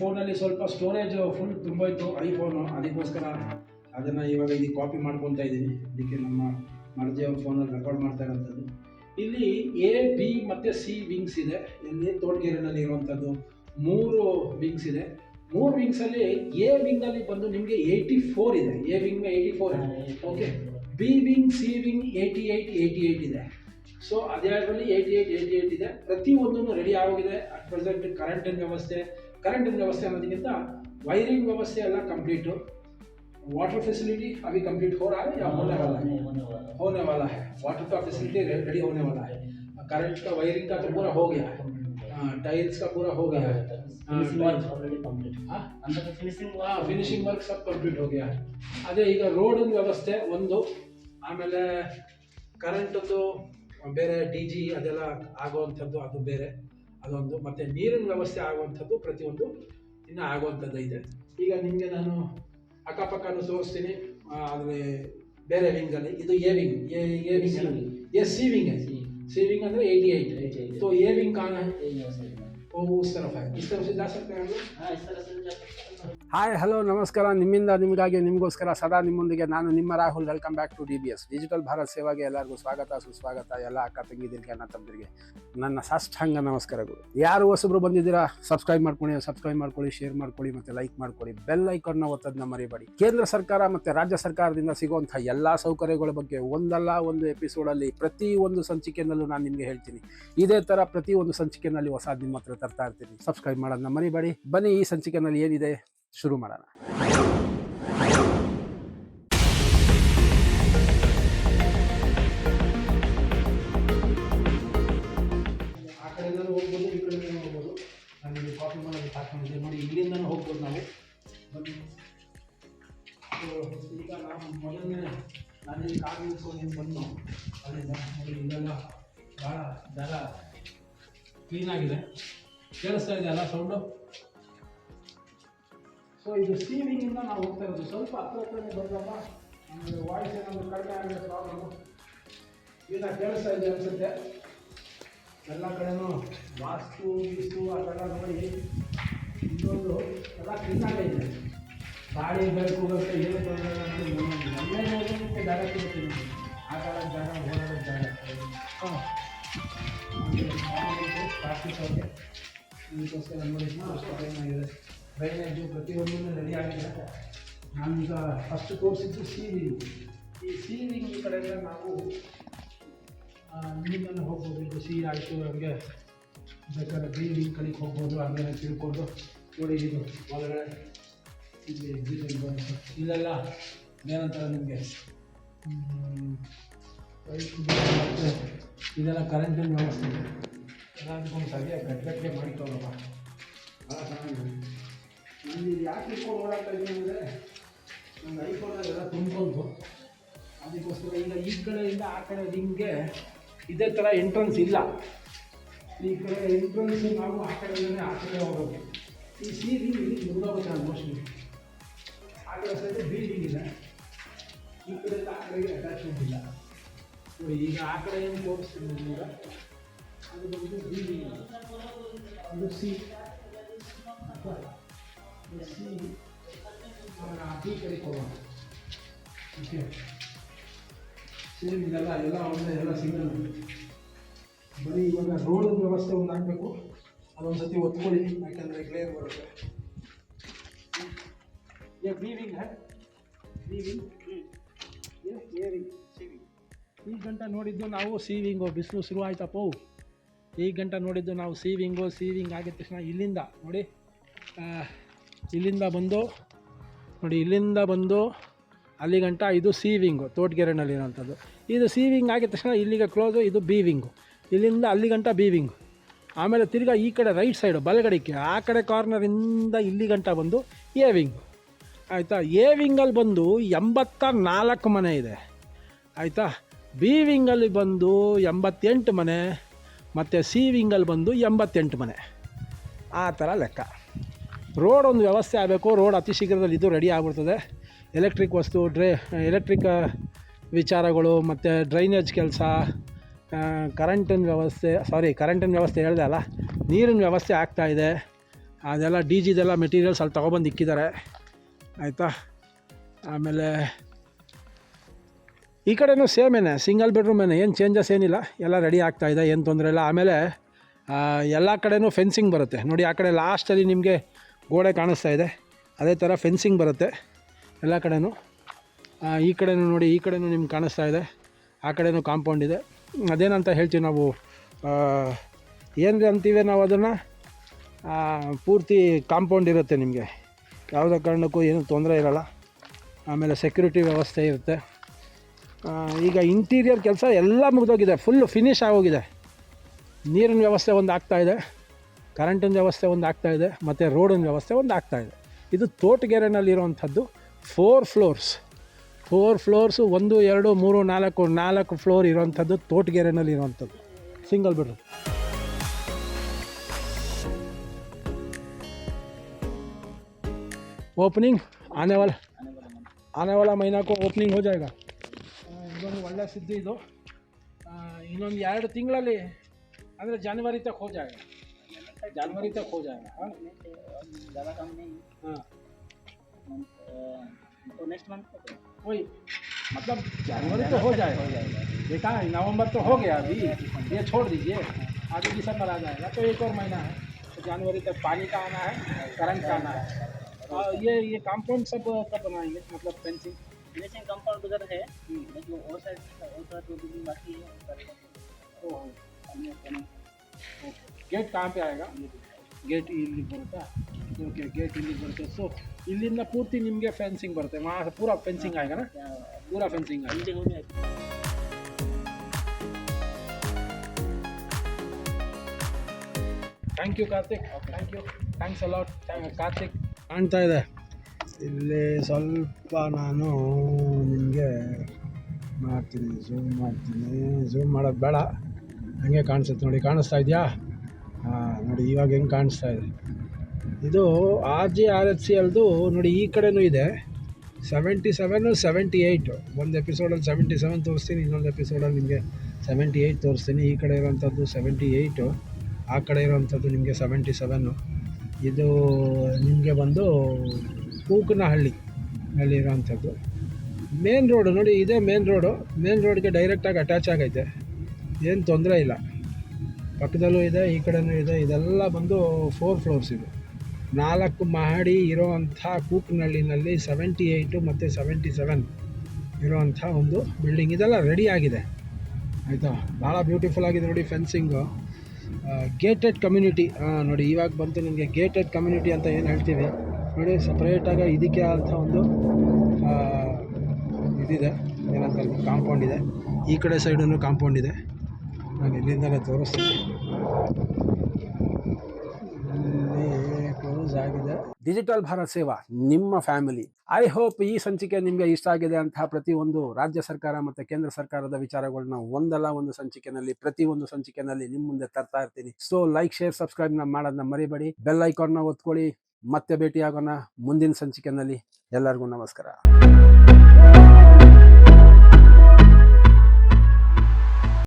ಫೋನಲ್ಲಿ ಸ್ವಲ್ಪ storage full ತುಂಬ ಇತ್ತು ಐಫೋನು ಅದಕ್ಕೋಸ್ಕರ ಅದನ್ನು ಇವಾಗ ಇಲ್ಲಿ ಕಾಪಿ ಮಾಡ್ಕೊತಾ ಇದ್ದೀನಿ. ಅದಕ್ಕೆ ನಮ್ಮ ಮರ್ಜಿ ಅವ್ರ ಫೋನಲ್ಲಿ ರೆಕಾರ್ಡ್ ಮಾಡ್ತಾ ಇರೋಂಥದ್ದು. ಇಲ್ಲಿ ಎ ಬಿ ಮತ್ತು ಸಿ ವಿಂಗ್ಸ್ ಇದೆ. ಇಲ್ಲಿ ತೋಟಗೆರೆನಲ್ಲಿ ಇರುವಂಥದ್ದು ಮೂರು ವಿಂಗ್ಸ್ ಇದೆ. ಮೂರು ವಿಂಗ್ಸಲ್ಲಿ ಎ ವಿಂಗಲ್ಲಿ ಬಂದು ನಿಮಗೆ ಏಯ್ಟಿ ಫೋರ್ ಇದೆ A wing eighty four okay B wing C wing eighty eight eighty eight ಇದೆ. ಸೊ ಅದರಲ್ಲಿ ಏಯ್ಟಿ ಏಯ್ಟ್ ಏಯ್ಟಿ ಏಯ್ಟ್ ಇದೆ. ಪ್ರತಿಯೊಂದನ್ನು ರೆಡಿ ಆಗೋಗಿದೆ. ಅಟ್ ಪ್ರೆಸೆಂಟ್ ಕರೆಂಟಿನ ವ್ಯವಸ್ಥೆ ಕರೆಂಟಿನ ವ್ಯವಸ್ಥೆ ಅನ್ನೋದಕ್ಕಿಂತ ವೈರಿಂಗ್ ವ್ಯವಸ್ಥೆ ಎಲ್ಲ ಕಂಪ್ಲೀಟು वाटर फैसिलिटी अभी कंप्लीट हो रहा है या होने वाला है होने वाला है वाटर का फैसिलिटी रेडी होने वाला है करंट का वायरिंग का तो पूरा हो गया है टाइल्स का पूरा हो गया है ಆಲ್ರೆಡಿ ಕಂಪ್ಲೀಟ್ हाँ ಅಂದ್ರೆ ಫಿನಿಶಿಂಗ್ ಹಾಂ ಫಿನಿಶಿಂಗ್ ವರ್ಕ್ ಸಬ್ ಕಂಪ್ಲೀಟ್ ಹೋಗ್ಯಾ ಅದೇ ಈಗ ರೋಡಿನ ವ್ಯವಸ್ಥೆ ಒಂದು ಆಮೇಲೆ ಕರೆಂಟದ್ದು ಬೇರೆ ಡಿ ಜಿ ಅದೆಲ್ಲ ಆಗುವಂಥದ್ದು ಅದು ಬೇರೆ ಅದೊಂದು ಮತ್ತು ನೀರಿನ ವ್ಯವಸ್ಥೆ ಆಗುವಂಥದ್ದು ಪ್ರತಿಯೊಂದು ಇನ್ನು ಆಗುವಂಥದ್ದು ಇದೆ. ಈಗ ನಿಮಗೆ ನಾನು ಅಕ್ಕಪಕ್ಕನೂ ತೋರಿಸ್ತೀನಿ. ಆದರೆ ಬೇರೆ ವಿಂಗಲ್ಲಿ ಇದು A wing A A wing A C wing C wing ಅಂದರೆ eighty eight so A wing ಕಾಣ कहाँ है ये व्यवस्थೆ ಇದೆ वो उस तरफ है इस तरफ से जा सकते हैं हम लोग ಹಾ ಇಸ್ ತರ ಸರ್ ಜಾಸ್ತಿ ಹಾಯ್ ಹಲೋ ನಮಸ್ಕಾರ ನಿಮ್ಮಿಂದ ನಿಮಗಾಗಿ ನಿಮಗೋಸ್ಕರ ಸದಾ ನಿಮ್ಮೊಂದಿಗೆ ನಾನು ನಿಮ್ಮ Rahul welcome back to D B S digital Bharat ಸೇವಾಗೆ ಎಲ್ಲರಿಗೂ ಸ್ವಾಗತ ಸುಸ್ವಾಗತ ಎಲ್ಲ ಅಕ್ಕ ತಂಗಿದಿರಿಗೆ ಅಣ್ಣ ತಮ್ಮದಿರಿಗೆ ನನ್ನ ಸಾಷ್ಟಾಂಗ ನಮಸ್ಕಾರಗಳು ಯಾರು ಹೊಸಬ್ರು ಬಂದಿದ್ದೀರಾ ಸಬ್ಸ್ಕ್ರೈಬ್ ಮಾಡ್ಕೊಳ್ಳಿ ಸಬ್ಸ್ಕ್ರೈಬ್ ಮಾಡ್ಕೊಳ್ಳಿ ಶೇರ್ ಮಾಡ್ಕೊಳ್ಳಿ ಮತ್ತೆ ಲೈಕ್ ಮಾಡ್ಕೊಳ್ಳಿ ಬೆಲ್ ಐಕಾನ್ನ ಒತ್ತೋದನ್ನ ಮರಿಬೇಡಿ ಕೇಂದ್ರ ಸರ್ಕಾರ ಮತ್ತೆ ರಾಜ್ಯ ಸರ್ಕಾರದಿಂದ ಸಿಗುವಂತಹ ಎಲ್ಲಾ ಸೌಕರ್ಯಗಳ ಬಗ್ಗೆ ಒಂದಲ್ಲ ಒಂದು ಎಪಿಸೋಡಲ್ಲಿ ಪ್ರತಿ ಒಂದು ಸಂಚಿಕೆನಲ್ಲೂ ನಾನು ನಿಮಗೆ ಹೇಳ್ತೀನಿ ಇದೇ ತರ ಪ್ರತಿ ಒಂದು ಸಂಚಿಕೆನಲ್ಲಿ ಹೊಸ ನಿಮ್ಮ ಹತ್ರ ತರ್ತಾ ಇರ್ತೀನಿ ಸಬ್ಸ್ಕ್ರೈಬ್ ಮಾಡೋದನ್ನ ಮರಿಬೇಡಿ ಬನ್ನಿ ಈ ಸಂಚಿಕೆನಲ್ಲಿ ಏನಿದೆ ಶುರು ಮಾಡೋಣ. ನೋಡಿ ಹೋಗ್ಬೋದು ನಾವು. ಬನ್ನಿ. ಈಗ ಮೊದಲನೇ ನಾನು ಕಾರ್ ನಿಲ್ಸ್ಕೊಂಡು ಬಂದು ಅಲ್ಲಿಂದ ನೋಡಿ ಇಲ್ಲೆಲ್ಲ ಭಾಳ ಜಾಗ ಕ್ಲೀನಾಗಿದೆ ಕೇಳಿಸ್ತಾ ಇದೆ ಅಲ್ಲ ಸೌಂಡು ಸೊ ಇದು ಸೀಲಿಂಗಿಂದ ನಾವು ಹೋಗ್ತಾ ಇರೋದು. ಸ್ವಲ್ಪ ಹತ್ರ ಹತ್ರನೇ ಬರಲ್ಲ ನಮಗೆ ವಾಯ್ಸ್ ಏನಾದರೂ ಕಡಿಮೆ ಆಗಿದೆ ಪ್ರಾಬ್ಲಮ್ಮು ಈಗ ಕೇಳಿಸ್ತಾ ಇದೆ ಅನಿಸುತ್ತೆ. ಎಲ್ಲ ಕಡೆನೂ ವಾಸ್ತು, ಗೀಸ್ತು ಅದೆಲ್ಲ ನೋಡಿ. ಇನ್ನೊಂದು ಎಲ್ಲ ಕ್ಲೀನಾಗೈತೆ ಗಾಡಿ ಬೆಳಕು ಬರುತ್ತೆ ಏನು ಹೋಗೋದಕ್ಕೆ ಜಾಗ ಸಿಗುತ್ತೆ ನಿಮಗೆ. ಆಟ ಆಡೋಕ್ಕೆ ಜಾಗ ಓಡಾಡೋದು ಜಾಗ ಹಾಂ ಟ್ರಾಫಿಕ್ ಅವ್ರಿಗೆ ಇದಕ್ಕೋಸ್ಕರ ನೋಡಿ ಅಷ್ಟು ಏನಾಗಿದೆ ಡ್ರೈನೇಜು ಪ್ರತಿಯೊಂದೂ ರೆಡಿ ಆಗಿದೆ ನಾನೀಗ ಫಸ್ಟ್ ಕೋರ್ಸ್ ಇದ್ದು ವಿಂಗ್ ಈ ಸೀಲಿಂಗ್ ಕಡೆಯಿಂದ ನಾವು ನೀರನ್ನು ಹೋಗ್ಬೋದು ಇದು ಸಿ ಆಯಿತು ನಮಗೆ ಬೇಕಾದ್ರೆ ಬಿ ವಿಂಗ್ ಹೋಗ್ಬೋದು ಹಂಗೆ ತಿಳ್ಕೊಂಡು ನೋಡಿ ಇದು ಒಳಗಡೆ ಇಲ್ಲಿ ಎಕ್ಸಿಟ್ ಬಂತು ಇಲ್ಲೆಲ್ಲ ಏನಂತಾರೆ ನಿಮಗೆ ಇದೆಲ್ಲ ಕರೆಂಟಿನ ವ್ಯವಸ್ಥೆ ಅಂದ್ಕೊಂಡು ಸರಿಯಾಗಿ ಗಟ್ಟಿಗಟ್ಟಿಗೆ ಮಾಡಿಕೊಳ್ಳಪ್ಪ ಭಾಳ ಚೆನ್ನಾಗಿದೆ. ನಾನು ಇದು ಯಾಕೆ ಇಟ್ಕೊಂಡು ಓಡಾಡ್ತಾ ಇದ್ದೀನಿ ಅಂದರೆ ನನ್ನ ಐಫೋನಲ್ಲಿ ಎಲ್ಲ ತುಂಬ್ಕೊಂಡು, ಅದಕ್ಕೋಸ್ಕರ ಈಗ ಈ ಕಡೆಯಿಂದ ಆ ಕಡೆ ನಿಮಗೆ ಇದೇ ಥರ ಎಂಟ್ರೆನ್ಸ್ ಇಲ್ಲ. ಈ ಕಡೆ ಎಂಟ್ರೆನ್ಸ್ ನಾವು ಆ ಕಡೆಯಿಂದಲೇ ಆ ಕಡೆ ಹೋಗೋದು. ಈ ಸಿ ರಿಂಗ್ ಇಲ್ಲಿ ಮುಗಿದೋಗುತ್ತೆ ಮೋಸ್ಟ್ಲಿ ಆ ಕಡೆ ಸೈಡ್ ಬಿ ಇಲ್ಲ. ಈ ಕಡೆಯಿಂದ ಆ ಕಡೆಗೆ ಅಟ್ಯಾಚ್ಮೆಂಟ್ ಇಲ್ಲ. ಈಗ ಆ ಕಡೆ ಏನು ತೋರಿಸ್ತೀನಿ ನಿಮಗೆ? ಅದು ಬಂದು ಬಿ ರಿಂಗ್ ಅದು ಸಿ ಸಿ ಬಿ ಕಡೆಗೆ ಹೋಗೋಣ ಓಕೆ ಸೇಮ್ ಇದೆಲ್ಲ ಎಲ್ಲ ಒಂದೇ ಎಲ್ಲ ಸಿಂಗಲ್ ಬರೀ ಇವಾಗ ರೋಡ್ ವ್ಯವಸ್ಥೆ ಒಂದು ಆಗಬೇಕು ಅದೊಂದು ಸತಿ ಒತ್ಕೊಳ್ಳಿ ಯಾಕಂದರೆ ಗ್ಲೇರ್ ಬರುತ್ತೆ ये बी विंग है ಬಿ ವಿಂಗ್ ये ए ವಿಂಗ್ ಸಿ ವಿಂಗ್ ಈ ಗಂಟ ನೋಡಿದ್ದು ನಾವು ಸಿ ವಿಂಗು ಬಿಸಿಲು ಶುರು ಆಯ್ತಪ್ಪೋ ಈ ಗಂಟ ನೋಡಿದ್ದು ನಾವು ಸೀವಿಂಗು ಸೀವಿಂಗ್ ಆಗಿದ ತಕ್ಷಣ ಇಲ್ಲಿಂದ ನೋಡಿ ಇಲ್ಲಿಂದ ಬಂದು, ನೋಡಿ, ಇಲ್ಲಿಂದ ಬಂದು ಅಲ್ಲಿ ಗಂಟ ಇದು ಸೀವಿಂಗು ತೋಟಗೆರೆನಲ್ಲಿರೋಂಥದ್ದು ಇದು ಸೀವಿಂಗ್ ಆಗಿದ ತಕ್ಷಣ ಇಲ್ಲಿಗೆ ಕ್ಲೋಸು ಇದು ಬೀವಿಂಗು ಇಲ್ಲಿಂದ ಅಲ್ಲಿ ಗಂಟ ಬೀವಿಂಗು ಆಮೇಲೆ ತಿರ್ಗಾ ಈ ಕಡೆ ರೈಟ್ ಸೈಡು ಬಲಗಡೆಗೆ ಆ ಕಡೆ ಕಾರ್ನರಿಂದ ಇಲ್ಲಿ ಗಂಟ ಬಂದು ಎ ವಿಂಗು ಆಯಿತಾ? ಎ ವಿಂಗಲ್ಲಿ ಬಂದು ಎಂಬತ್ತ ನಾಲ್ಕು ಮನೆ ಇದೆ. ಆಯಿತಾ? ಬಿ ವಿಂಗಲ್ಲಿ ಬಂದು ಎಂಬತ್ತೆಂಟು ಮನೆ. ಮತ್ತು ಸಿ ವಿಂಗಲ್ಲಿ ಬಂದು ಎಂಬತ್ತೆಂಟು ಮನೆ. ಆ ಥರ ಲೆಕ್ಕ. ರೋಡ್ ಒಂದು ವ್ಯವಸ್ಥೆ ಆಗಬೇಕು ರೋಡ್ ಅತಿ ಶೀಘ್ರದಲ್ಲಿ ಇದು ರೆಡಿ ಆಗ್ಬಿಡ್ತದೆ. ಎಲೆಕ್ಟ್ರಿಕ್ ವಸ್ತು ಡ್ರೈ ಎಲೆಕ್ಟ್ರಿಕ್ ವಿಚಾರಗಳು, ಮತ್ತು ಡ್ರೈನೇಜ್ ಕೆಲಸ ಕರೆಂಟಿನ ವ್ಯವಸ್ಥೆ ಸಾರಿ ಕರೆಂಟಿನ ವ್ಯವಸ್ಥೆ ಹೇಳಿದೆ ಅಲ್ಲ, ನೀರಿನ ವ್ಯವಸ್ಥೆ ಆಗ್ತಾಯಿದೆ ಅದೆಲ್ಲ ಡಿ ಜಿದೆಲ್ಲ ಮೆಟೀರಿಯಲ್ಸ್ ಅಲ್ಲಿ ತೊಗೊಬಂದು ಇಕ್ಕಿದ್ದಾರೆ. ಆಯಿತಾ? ಆಮೇಲೆ ಈ ಕಡೆನೂ ಸೇಮೇನೆ ಸಿಂಗಲ್ ಬೆಡ್ರೂಮೇನೆ ಏನು ಚೇಂಜಸ್ ಏನಿಲ್ಲ, ಎಲ್ಲ ರೆಡಿ ಆಗ್ತಾ ಇದೆ, ಏನು ತೊಂದರೆ ಇಲ್ಲ. ಆಮೇಲೆ ಎಲ್ಲ ಕಡೆನೂ ಫೆನ್ಸಿಂಗ್ ಬರುತ್ತೆ. ನೋಡಿ, ಆ ಕಡೆ ಲಾಸ್ಟಲ್ಲಿ ನಿಮಗೆ ಗೋಡೆ ಕಾಣಿಸ್ತಾ ಇದೆ. ಅದೇ ಥರ ಫೆನ್ಸಿಂಗ್ ಬರುತ್ತೆ ಎಲ್ಲ ಕಡೆನೂ. ಈ ಕಡೆನೂ ನೋಡಿ, ಈ ಕಡೆನೂ ನಿಮ್ಗೆ ಕಾಣಿಸ್ತಾ ಇದೆ. ಆ ಕಡೆನೂ ಕಾಂಪೌಂಡ್ ಇದೆ. ಅದೇನಂತ ಹೇಳ್ತೀವಿ ನಾವು ಏನು ಅಂತೀವಿ ನಾವು ಅದನ್ನು? ಪೂರ್ತಿ ಕಾಂಪೌಂಡ್ ಇರುತ್ತೆ ನಿಮಗೆ. ಯಾವುದೇ ಕಾರಣಕ್ಕೂ ಏನೂ ತೊಂದರೆ ಇರೋಲ್ಲ. ಆಮೇಲೆ ಸೆಕ್ಯೂರಿಟಿ ವ್ಯವಸ್ಥೆ ಇರುತ್ತೆ. ಈಗ ಇಂಟೀರಿಯರ್ ಕೆಲಸ ಎಲ್ಲ ಮುಗಿದೋಗಿದೆ ಫುಲ್ಲು ಫಿನಿಶ್ ಆಗೋಗಿದೆ. ನೀರಿನ ವ್ಯವಸ್ಥೆ ಒಂದು ಆಗ್ತಾಯಿದೆ ಕರೆಂಟಿನ ವ್ಯವಸ್ಥೆ ಒಂದು ಆಗ್ತಾಯಿದೆ ಮತ್ತು ರೋಡಿನ ವ್ಯವಸ್ಥೆ ಒಂದು ಆಗ್ತಾಯಿದೆ ಇದು. ತೋಟಗೆರೆನಲ್ಲಿರುವಂಥದ್ದು ಫೋರ್ ಫ್ಲೋರ್ಸ್ ಫೋರ್ ಫ್ಲೋರ್ಸು ಒಂದು, ಎರಡು, ಮೂರು, ನಾಲ್ಕು ನಾಲ್ಕು ಫ್ಲೋರ್ ಇರೋವಂಥದ್ದು ತೋಟಗೆರೆನಲ್ಲಿ ಇರೋವಂಥದ್ದು ಸಿಂಗಲ್ ಬೆಡ್ರೂಮ್ ಓಪನಿಂಗ್ आने वाला आने वाला महीना ಓಪನಿಂಗ್ ಇದೊಂದು ಒಳ್ಳೆ ಸುದ್ದಿ ಇದು ಆ, ಇನ್ನೊಂದು ಎರಡು ತಿಂಗಳಲ್ಲಿ ಅಂದರೆ ಜನವರಿ ತಕ್ हो जाएगा जनवरी तक हो जाएगा हाँ ज़्यादा कम नहीं हाँ तो नेक्स्ट मंथ को वही मतलब जनवरी तो हो जाएगा देखा है नवंबर तो हो गया अभी ये छोड़ दीजिए आगे दिसंबर आ जाएगा तो एक और महीना है तो जनवरी तक पानी का आना है करंट का आना है और ये ये कंपाउंड सब कब बनाएंगे मतलब फेंसिंग फिनिशिंग कम गेट कहाँ पे आएगा? गेट इली बरता ओके गेट इली बरते सो इन ना पूर्ति निम्गे फेंसिंग बरते वहाँ से पूरा फेंसिंग आएगा ना? पूरा फेंसिंग आएगा। Thank you Karthik thank you thanks a lot Karthik ಕಾಣ್ತಾ ಇಲ್ಲಿ ಸ್ವಲ್ಪ ನಾನು ನಿಮಗೆ ಮಾಡ್ತೀನಿ ಝೂಮ್ ಮಾಡ್ತೀನಿ. ಝೂಮ್ ಮಾಡೋದು ಬೇಡ. ಹಂಗೆ ಕಾಣಿಸುತ್ತೆ ನೋಡಿ. ಕಾಣಿಸ್ತಾ ಇದೆಯಾ? ಹಾಂ, ನೋಡಿ, ಇವಾಗ ಹೆಂಗೆ ಕಾಣಿಸ್ತಾ ಇದೆ. ಇದು R G R H C ಎಲ್ದು ನೋಡಿ, ಈ ಕಡೆನೂ ಇದೆ. ಸೆವೆಂಟಿ ಸೆವೆನು ಸೆವೆಂಟಿ ಏಯ್ಟು ಒಂದು ಎಪಿಸೋಡಲ್ಲಿ ಸೆವೆಂಟಿ ಸೆವೆನ್ ತೋರಿಸ್ತೀನಿ, ಇನ್ನೊಂದು ಎಪಿಸೋಡಲ್ಲಿ ನಿಮಗೆ ಸೆವೆಂಟಿ ಏಯ್ಟ್ ತೋರಿಸ್ತೀನಿ. ಈ ಕಡೆ ಇರೋವಂಥದ್ದು ಸೆವೆಂಟಿ ಏಯ್ಟು ಆ ಕಡೆ ಇರೋವಂಥದ್ದು ನಿಮಗೆ ಸೆವೆಂಟಿ ಸೆವೆನ್ನು ಇದು ನಿಮಗೆ ಬಂದು ಕೂಕನಹಳ್ಳಿ ಅಲ್ಲಿ ಇರೋವಂಥದ್ದು ಮೇನ್ ರೋಡು ನೋಡಿ, ಇದೇ ಮೇನ್ ರೋಡು ಮೇನ್ ರೋಡ್ಗೆ ಡೈರೆಕ್ಟಾಗಿ ಅಟ್ಯಾಚ್ ಆಗೈತೆ. ಏನು ತೊಂದರೆ ಇಲ್ಲ. ಪಕ್ಕದಲ್ಲೂ ಇದೆ, ಈ ಕಡೆನೂ ಇದೆ, ಇದೆಲ್ಲ ಬಂದು ಫೋರ್ ಫ್ಲೋರ್ಸ್ ಇದೆ. ನಾಲ್ಕು ಮಹಡಿ ಇರೋವಂಥ ಕೂಕನಹಳ್ಳಿನಲ್ಲಿ ಸೆವೆಂಟಿ ಏಯ್ಟು ಮತ್ತು ಸೆವೆಂಟಿ ಸೆವೆನ್ ಇರೋವಂಥ ಒಂದು ಬಿಲ್ಡಿಂಗ್ ಇದೆಲ್ಲ ರೆಡಿ ಆಗಿದೆ. ಆಯಿತಾ? ಭಾಳ ಬ್ಯೂಟಿಫುಲ್ ಆಗಿದೆ ನೋಡಿ ಫೆನ್ಸಿಂಗು ಗೇಟೆಡ್ ಕಮ್ಯುನಿಟಿ ನೋಡಿ, ಇವಾಗ ಬಂತು ನಿಮಗೆ ಗೇಟೆಡ್ ಕಮ್ಯುನಿಟಿ ಅಂತ ಏನು ಹೇಳ್ತೀವಿ? ನೋಡಿ ಸಪ್ರೇಟಾಗಿ ಇದಕ್ಕೆ ಅಂತ ಒಂದು ಇದಿದೆ. ಏನಂತ ಕಾಂಪೌಂಡ್ ಇದೆ. ಈ ಕಡೆ ಸೈಡೂ ಕಾಂಪೌಂಡ್ ಇದೆ. ನಾನು ಇಲ್ಲಿಂದಲೇ ತೋರಿಸ್ತೀನಿ. ಆಗಿದೆ. ಡಿಜಿಟಲ್ ಭಾರತ್ ಸೇವಾ ನಿಮ್ಮ ಫ್ಯಾಮಿಲಿ ಐ ಹೋಪ್ ಈ ಸಂಚಿಕೆ ನಿಮಗೆ ಇಷ್ಟ ಆಗಿದೆ ಅಂತ ಪ್ರತಿಯೊಂದು ರಾಜ್ಯ ಸರ್ಕಾರ ಮತ್ತು ಕೇಂದ್ರ ಸರ್ಕಾರದ ವಿಚಾರಗಳನ್ನ ಒಂದಲ್ಲ ಒಂದು ಸಂಚಿಕೆನಲ್ಲಿ ಪ್ರತಿ ಒಂದು ಸಂಚಿಕೆನಲ್ಲಿ ನಿಮ್ಮ ಮುಂದೆ ತರ್ತಾ ಇರ್ತೀನಿ. ಸೊ ಲೈಕ್ ಶೇರ್ ಸಬ್ಸ್ಕ್ರೈಬ್ ಮಾಡೋದನ್ನ ಮರಿಬೇಡಿ. ಬೆಲ್ ಐಕಾನ್ನ ಒತ್ಕೊಳ್ಳಿ. ಮತ್ತೆ ಭೇಟಿಯಾಗೋಣ ಮುಂದಿನ ಸಂಚಿಕೆನಲ್ಲಿ ಎಲ್ಲರಿಗೂ ನಮಸ್ಕಾರ.